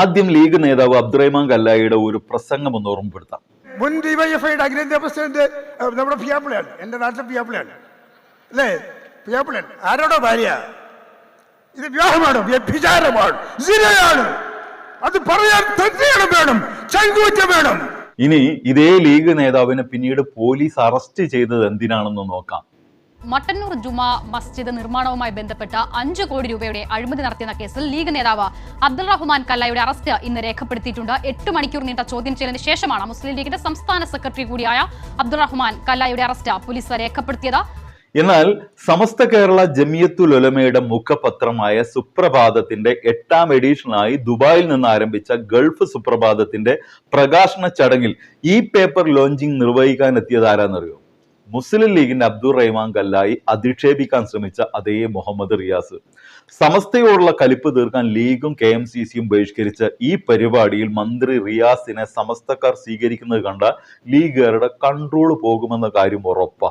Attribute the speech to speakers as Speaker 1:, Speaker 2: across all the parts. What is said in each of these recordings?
Speaker 1: ആദ്യം ലീഗ് നേതാവ് അബ്ദുറഹ്മാൻ കല്ലായിയുടെ ഒരു പ്രസംഗം ഒന്ന് ഓർമ്മപ്പെടുത്താം.
Speaker 2: മുൻ ഡിവൈഎഫ്ഐയുടെ അഖിലേന്ത്യാ പ്രസിഡന്റ് നമ്മുടെ പിയാപ്പിളയാണ് എന്റെ നാട്ടിലെ പിയാപ്പിളയാണ് അല്ലേ? പിയാപ്പിളൻ ആരോടോ ഭാര്യ? ഇത് വിവാഹമാണ്? വ്യഭിചാരമാണ് അത് പറയാൻ തന്നെയാണ് വേണം. ചങ്കൂറ്റം വേണം.
Speaker 1: ഇനി ഇതേ ലീഗ് നേതാവിനെ പിന്നീട് പോലീസ് അറസ്റ്റ് ചെയ്തത് എന്തിനാണെന്ന് നോക്കാം.
Speaker 3: മട്ടന്നൂർ ജുമാ മസ്ജിദ് നിർമ്മാണവുമായി ബന്ധപ്പെട്ട അഞ്ചു കോടി രൂപയുടെ അഴിമതി നടത്തിയെന്ന കേസിൽ ലീഗ് നേതാവ് അബ്ദുൾ റഹ്മാൻ കല്ലായുടെ അറസ്റ്റ് ഇന്ന് രേഖപ്പെടുത്തിയിട്ടുണ്ട്. എട്ട് മണിക്കൂർ നീണ്ട ചോദ്യം ചെയ്യലിന് ശേഷമാണ് മുസ്ലിം ലീഗിന്റെ സംസ്ഥാന സെക്രട്ടറി കൂടിയായ അബ്ദുൾ റഹ്മാൻ കല്ലായുടെ അറസ്റ്റ് പോലീസ് രേഖപ്പെടുത്തിയത്.
Speaker 1: എന്നാൽ സമസ്ത കേരള ജമിയത്തുൽ ഉലമയുടെ മുഖപത്രമായ സുപ്രഭാതത്തിന്റെ എട്ടാം എഡീഷനായി ദുബായിൽ നിന്ന് ആരംഭിച്ച ഗൾഫ് സുപ്രഭാതത്തിന്റെ പ്രകാശന ചടങ്ങിൽ ഈ പേപ്പർ ലോഞ്ചിങ് നിർവഹിക്കാൻ എത്തിയത് ആരാന്നറിയോ? മുസ്ലിം ലീഗിന്റെ അബ്ദുൾ റഹ്മാൻ കല്ലായി അധിക്ഷേപിക്കാൻ ശ്രമിച്ച അതേ മുഹമ്മദ് റിയാസ്. സമസ്തയോടുള്ള കലിപ്പ് തീർക്കാൻ ലീഗും കെ എം സി സിയും ബഹിഷ്കരിച്ച ഈ പരിപാടിയിൽ മന്ത്രി റിയാസിനെ സമസ്തക്കാർ സ്വീകരിക്കുന്നത് കണ്ട ലീഗുകാരുടെ കൺട്രോൾ പോകുമെന്ന കാര്യം ഉറപ്പാ.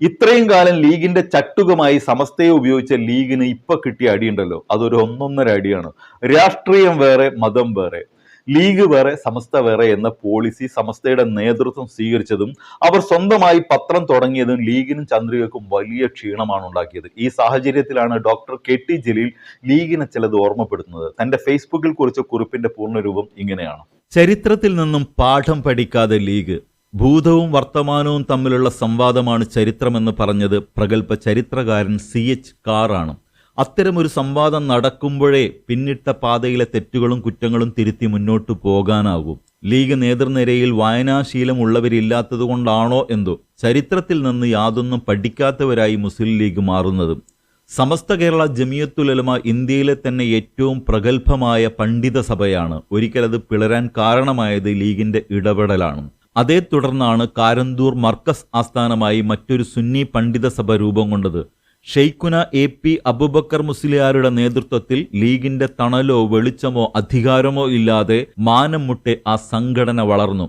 Speaker 1: ഇത്രയും കാലം ലീഗിന്റെ ചട്ടുകമായി സമസ്തയെ ഉപയോഗിച്ച ലീഗിന് ഇപ്പൊ കിട്ടിയ അടിയുണ്ടല്ലോ. അതൊരു ഒന്നൊന്നര അടിയാണ്. രാഷ്ട്രീയം വേറെ മതം വേറെ. ലീഗ് വേറെ സമസ്ത വേറെ എന്ന പോളിസി സമസ്തയുടെ നേതൃത്വം സ്വീകരിച്ചതും അവർ സ്വന്തമായി പത്രം തുടങ്ങിയതും ലീഗിനും ചന്ദ്രികക്കും വലിയ ക്ഷീണമാണ് ഉണ്ടാക്കിയത്. ഈ സാഹചര്യത്തിലാണ് ഡോക്ടർ കെ ടി ജലീൽ ലീഗിനെ ചിലത് ഓർമ്മപ്പെടുത്തുന്നത്. തന്റെ ഫേസ്ബുക്കിൽ കുറിച്ച കുറിപ്പിന്റെ പൂർണരൂപം ഇങ്ങനെയാണ്. ചരിത്രത്തിൽ നിന്നും പാഠം പഠിക്കാതെ ലീഗ് ഭൂതവും വർത്തമാനവും തമ്മിലുള്ള സംവാദമാണ് ചരിത്രമെന്ന് പറഞ്ഞത് പ്രഗത്ഭ ചരിത്രകാരൻ സി എച്ച് കാറാണ്. അത്തരമൊരു സംവാദം നടക്കുമ്പോഴേ പിന്നിട്ട പാതയിലെ തെറ്റുകളും കുറ്റങ്ങളും തിരുത്തി മുന്നോട്ടു പോകാനാകും. ലീഗ് നേതൃനിരയിൽ വായനാശീലമുള്ളവരില്ലാത്തതുകൊണ്ടാണോ എന്തോ ചരിത്രത്തിൽ നിന്ന് യാതൊന്നും പഠിക്കാത്തവരായി മുസ്ലിം ലീഗ് മാറുന്നത്. സമസ്ത കേരള ജമിയത്തുലമ ഇന്ത്യയിലെ തന്നെ ഏറ്റവും പ്രഗത്ഭമായ പണ്ഡിത സഭയാണ് ഒരിക്കലത് പിളരാൻ കാരണമായത് ലീഗിന്റെ ഇടപെടലാണ്. അതേ തുടർന്നാണ് കാരന്തൂർ മർക്കസ് ആസ്ഥാനമായി മറ്റൊരു സുന്നി പണ്ഡിത സഭ രൂപം കൊണ്ടത്. ഷെയ്ഖുന എ പി അബുബക്കർ മുസ്ലിയാരുടെ നേതൃത്വത്തിൽ ലീഗിന്റെ തണലോ വെളിച്ചമോ അധികാരമോ ഇല്ലാതെ മാനം മുട്ടെ ആ സംഘടന വളർന്നു.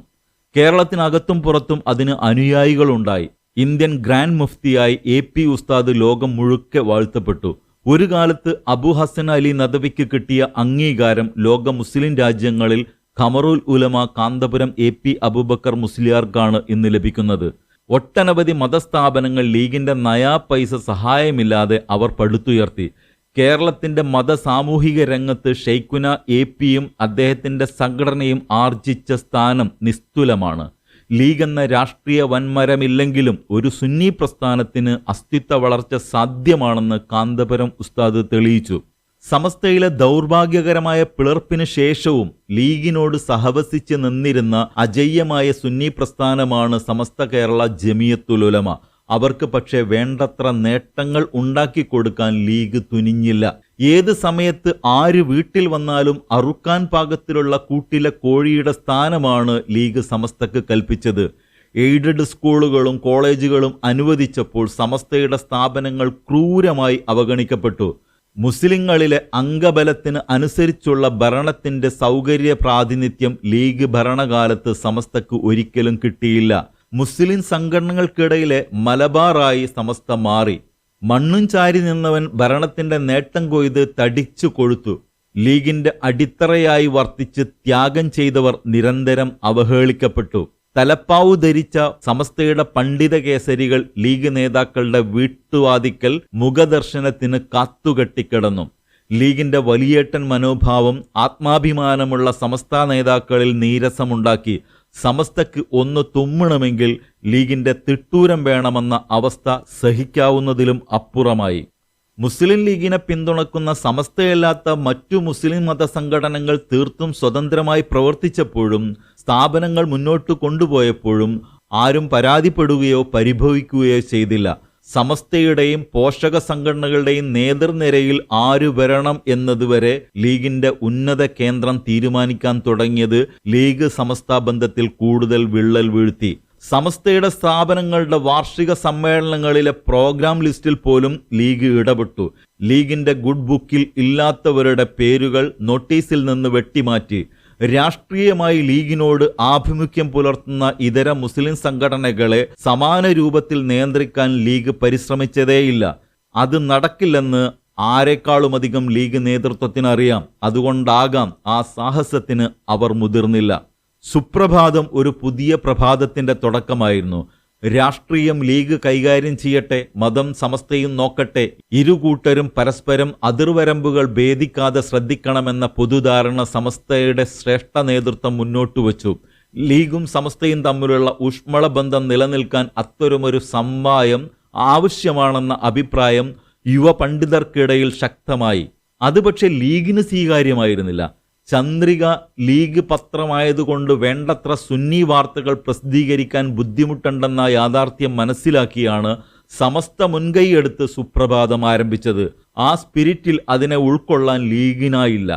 Speaker 1: കേരളത്തിനകത്തും പുറത്തും അതിന് അനുയായികളുണ്ടായി. ഇന്ത്യൻ ഗ്രാൻഡ് മുഫ്തിയായി എ പി ഉസ്താദ് ലോകം മുഴുക്കെ വാഴ്ത്തപ്പെട്ടു. ഒരു കാലത്ത് അബു ഹസൻ അലി നദവിക്ക് കിട്ടിയ അംഗീകാരം ലോക മുസ്ലിം രാജ്യങ്ങളിൽ ഖമറുൽ ഉലമ കാന്തപുരം എ പി അബൂബക്കർ മുസ്ലിയാർക്കാണ് ഇന്ന് ലഭിക്കുന്നത്. ഒട്ടനവധി മതസ്ഥാപനങ്ങൾ ലീഗിന്റെ നയാ പൈസ സഹായമില്ലാതെ അവർ പടുത്തുയർത്തി. കേരളത്തിന്റെ മത സാമൂഹിക രംഗത്ത് ഷെയ്ഖുന എ പിയും അദ്ദേഹത്തിന്റെ സംഘടനയും ആർജിച്ച സ്ഥാനം നിസ്തുലമാണ്. ലീഗ് എന്ന രാഷ്ട്രീയ വൻമരമില്ലെങ്കിലും ഒരു സുന്നി പ്രസ്ഥാനത്തിന് അസ്തിത്വ വളർച്ച സാധ്യമാണെന്ന് കാന്തപുരം ഉസ്താദ് തെളിയിച്ചു. സമസ്തയിലെ ദൗർഭാഗ്യകരമായ പിളർപ്പിന് ശേഷവും ലീഗിനോട് സഹവസിച്ച് നിന്നിരുന്ന അജയ്യമായ സുന്നി പ്രസ്ഥാനമാണ് സമസ്ത കേരള ജമിയത്തുലുലമ അവർക്ക് പക്ഷേ വേണ്ടത്ര നേട്ടങ്ങൾ ഉണ്ടാക്കി കൊടുക്കാൻ ലീഗ് തുനിഞ്ഞില്ല. ഏത് സമയത്ത് ആര് വീട്ടിൽ വന്നാലും അറുക്കാൻ പാകത്തിലുള്ള കൂട്ടിലെ കോഴിയുടെ സ്ഥാനമാണ് ലീഗ് സമസ്തക്ക് കൽപ്പിച്ചത്. എയ്ഡഡ് സ്കൂളുകളും കോളേജുകളും അനുവദിച്ചപ്പോൾ സമസ്തയുടെ സ്ഥാപനങ്ങൾ ക്രൂരമായി അവഗണിക്കപ്പെട്ടു. മുസ്ലിങ്ങളിലെ അംഗബലത്തിന് അനുസരിച്ചുള്ള ഭരണത്തിന്റെ സൗകര്യ പ്രാതിനിധ്യം ലീഗ് ഭരണകാലത്ത് സമസ്തക്ക് ഒരിക്കലും കിട്ടിയില്ല. മുസ്ലിം സംഘടനകൾക്കിടയിലെ മലബാറായി സമസ്ത മാറി. മണ്ണും ചാരി നിന്നവൻ ഭരണത്തിന്റെ നേട്ടം കൊയ്ത് തടിച്ചു കൊഴുത്തു. ലീഗിന്റെ അടിത്തറയായി വർത്തിച്ച് ത്യാഗം ചെയ്തവർ നിരന്തരം അവഹേളിക്കപ്പെട്ടു. തലപ്പാവു ധരിച്ച സമസ്തയുടെ പണ്ഡിത കേസരികൾ ലീഗ് നേതാക്കളുടെ വീട്ടുവാതിക്കൽ മുഖദർശനത്തിന് കാത്തുകെട്ടിക്കിടന്നു. ലീഗിന്റെ വലിയേട്ടൻ മനോഭാവം ആത്മാഭിമാനമുള്ള സമസ്ത നേതാക്കളിൽ നീരസമുണ്ടാക്കി സമസ്തക്ക് ഒന്ന് തുമ്മണമെങ്കിൽ ലീഗിന്റെ തിട്ടൂരം വേണമെന്ന അവസ്ഥ സഹിക്കാവുന്നതിലും അപ്പുറമായി. മുസ്ലിം ലീഗിനെ പിന്തുണക്കുന്ന സമസ്തയല്ലാത്ത മറ്റു മുസ്ലിം മത സംഘടനകൾ തീർത്തും സ്വതന്ത്രമായി പ്രവർത്തിച്ചപ്പോഴും സ്ഥാപനങ്ങൾ മുന്നോട്ട് കൊണ്ടുപോയപ്പോഴും ആരും പരാതിപ്പെടുകയോ പരിഭവിക്കുകയോ ചെയ്തില്ല. സമസ്തയുടെയും പോഷക സംഘടനകളുടെയും നേതൃനിരയിൽ ആര് വരണം എന്നതുവരെ ലീഗിന്റെ ഉന്നത കേന്ദ്രം തീരുമാനിക്കാൻ തുടങ്ങിയത് ലീഗ് സമസ്ത ബന്ധത്തിൽ കൂടുതൽ വിള്ളൽ വീഴ്ത്തി. സമസ്തയുടെ സ്ഥാപനങ്ങളുടെ വാർഷിക സമ്മേളനങ്ങളിലെ പ്രോഗ്രാം ലിസ്റ്റിൽ പോലും ലീഗ് ഇടപെട്ടു. ലീഗിന്റെ ഗുഡ് ബുക്കിൽ ഇല്ലാത്തവരുടെ പേരുകൾ നോട്ടീസിൽ നിന്ന് വെട്ടിമാറ്റി. രാഷ്ട്രീയമായി ലീഗിനോട് ആഭിമുഖ്യം പുലർത്തുന്ന ഇതര മുസ്ലിം സംഘടനകളെ സമാന രൂപത്തിൽ നിയന്ത്രിക്കാൻ ലീഗ് പരിശ്രമിച്ചതേയില്ല. അത് നടക്കില്ലെന്ന് ആരെക്കാളുമധികം ലീഗ് നേതൃത്വത്തിനറിയാം. അതുകൊണ്ടാകാം ആ സാഹസത്തിന് അവർ മുതിർന്നില്ല. സുപ്രഭാതം ഒരു പുതിയ പ്രഭാതത്തിന്റെ തുടക്കമായിരുന്നു. രാഷ്ട്രീയം ലീഗ് കൈകാര്യം ചെയ്യട്ടെ മതം സമസ്തയും നോക്കട്ടെ ഇരുകൂട്ടരും പരസ്പരം അതിർവരമ്പുകൾ ഭേദിക്കാതെ ശ്രദ്ധിക്കണമെന്ന പൊതുധാരണ സമസ്തയുടെ ശ്രേഷ്ഠ നേതൃത്വം മുന്നോട്ട് വച്ചു. ലീഗും സമസ്തയും തമ്മിലുള്ള ഊഷ്മള ബന്ധം നിലനിൽക്കാൻ അത്തരമൊരു സമവായം ആവശ്യമാണെന്ന അഭിപ്രായം യുവ പണ്ഡിതർക്കിടയിൽ ശക്തമായി. അത് പക്ഷേ ലീഗിന് സ്വീകാര്യമായിരുന്നില്ല. ചന്ദ്രിക ലീഗ് പത്രമായതുകൊണ്ട് വേണ്ടത്ര സുന്നി വാർത്തകൾ പ്രസിദ്ധീകരിക്കാൻ ബുദ്ധിമുട്ടുണ്ടെന്ന യാഥാർത്ഥ്യം മനസ്സിലാക്കിയാണ് സമസ്ത മുൻകൈയെടുത്ത് സുപ്രഭാതം ആരംഭിച്ചത്. ആ സ്പിരിറ്റിൽ അതിനെ ഉൾക്കൊള്ളാൻ ലീഗിനായില്ല.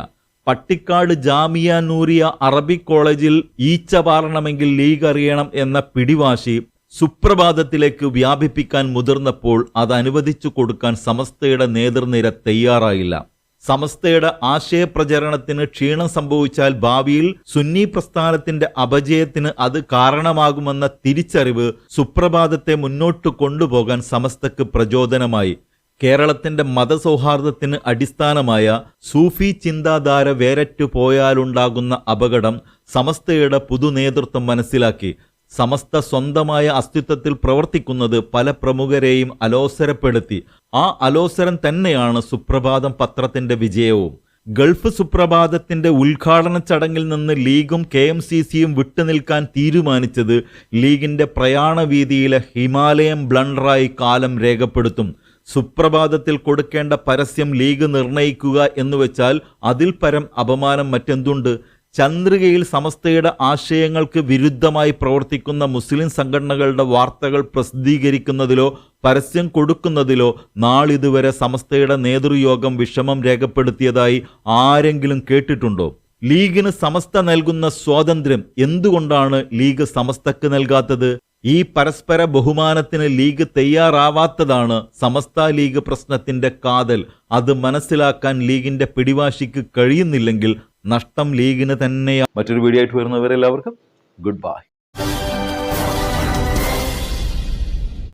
Speaker 1: പട്ടിക്കാട് ജാമിയ നൂറിയ അറബിക് കോളേജിൽ ഈച്ച പാറണമെങ്കിൽ ലീഗ് അറിയണം എന്ന പിടിവാശി സുപ്രഭാതത്തിലേക്ക് വ്യാപിപ്പിക്കാൻ മുതിർന്നപ്പോൾ അത് അനുവദിച്ചു കൊടുക്കാൻ സമസ്തയുടെ നേതൃനിര തയ്യാറായില്ല. സമസ്തയുടെ ആശയപ്രചരണത്തിന് ക്ഷീണം സംഭവിച്ചാൽ ഭാവിയിൽ സുന്നി പ്രസ്ഥാനത്തിന്റെ അപജയത്തിന് അത് കാരണമാകുമെന്ന തിരിച്ചറിവ് സുപ്രഭാതത്തെ മുന്നോട്ട് കൊണ്ടുപോകാൻ സമസ്തക്ക് പ്രചോദനമായി. കേരളത്തിന്റെ മതസൗഹാർദ്ദത്തിന് അടിസ്ഥാനമായ സൂഫി ചിന്താധാര വേരറ്റു പോയാലുണ്ടാകുന്ന അപകടം സമസ്തയുടെ പുതുനേതൃത്വം മനസ്സിലാക്കി. സമസ്ത സ്വന്തമായ അസ്തിത്വത്തിൽ പ്രവർത്തിക്കുന്നത് പല പ്രമുഖരെയും അലോസരപ്പെടുത്തി. ആ അലോസരം തന്നെയാണ് സുപ്രഭാതം പത്രത്തിന്റെ വിജയവും. ഗൾഫ് സുപ്രഭാതത്തിന്റെ ഉദ്ഘാടന ചടങ്ങിൽ നിന്ന് ലീഗും കെ എം സി സിയും വിട്ടുനിൽക്കാൻ തീരുമാനിച്ചത് ലീഗിന്റെ പ്രയാണവീതിയിലെ ഹിമാലയം ബ്ലണ്ടറായി കാലം രേഖപ്പെടുത്തും. സുപ്രഭാതത്തിൽ കൊടുക്കേണ്ട പരസ്യം ലീഗ് നിർണയിക്കുക എന്നുവെച്ചാൽ അതിൽ പരം അപമാനം മറ്റെന്തുണ്ട്? ചന്ദ്രികയിൽ സമസ്തയുടെ ആശയങ്ങൾക്ക് വിരുദ്ധമായി പ്രവർത്തിക്കുന്ന മുസ്ലിം സംഘടനകളുടെ വാർത്തകൾ പ്രസിദ്ധീകരിക്കുന്നതിലോ പരസ്യം കൊടുക്കുന്നതിലോ നാളിതുവരെ സമസ്തയുടെ നേതൃയോഗം വിഷമം രേഖപ്പെടുത്തിയതായി ആരെങ്കിലും കേട്ടിട്ടുണ്ടോ? ലീഗിന് സമസ്ത നൽകുന്ന സ്വാതന്ത്ര്യം എന്തുകൊണ്ടാണ് ലീഗ് സമസ്തക്ക് നൽകാത്തത്? ഈ പരസ്പര ബഹുമാനത്തിന് ലീഗ് തയ്യാറാവാത്തതാണ് സമസ്ത ലീഗ് പ്രശ്നത്തിന്റെ കാതൽ. അത് മനസ്സിലാക്കാൻ ലീഗിന്റെ പിടിവാശിക്ക് കഴിയുന്നില്ലെങ്കിൽ നഷ്ടം ലീഗിന് തന്നെയാണ് മറ്റൊരു വീഡിയോ ആയിട്ട് വരുന്നവരെല്ലാവർക്കും ഗുഡ് ബൈ.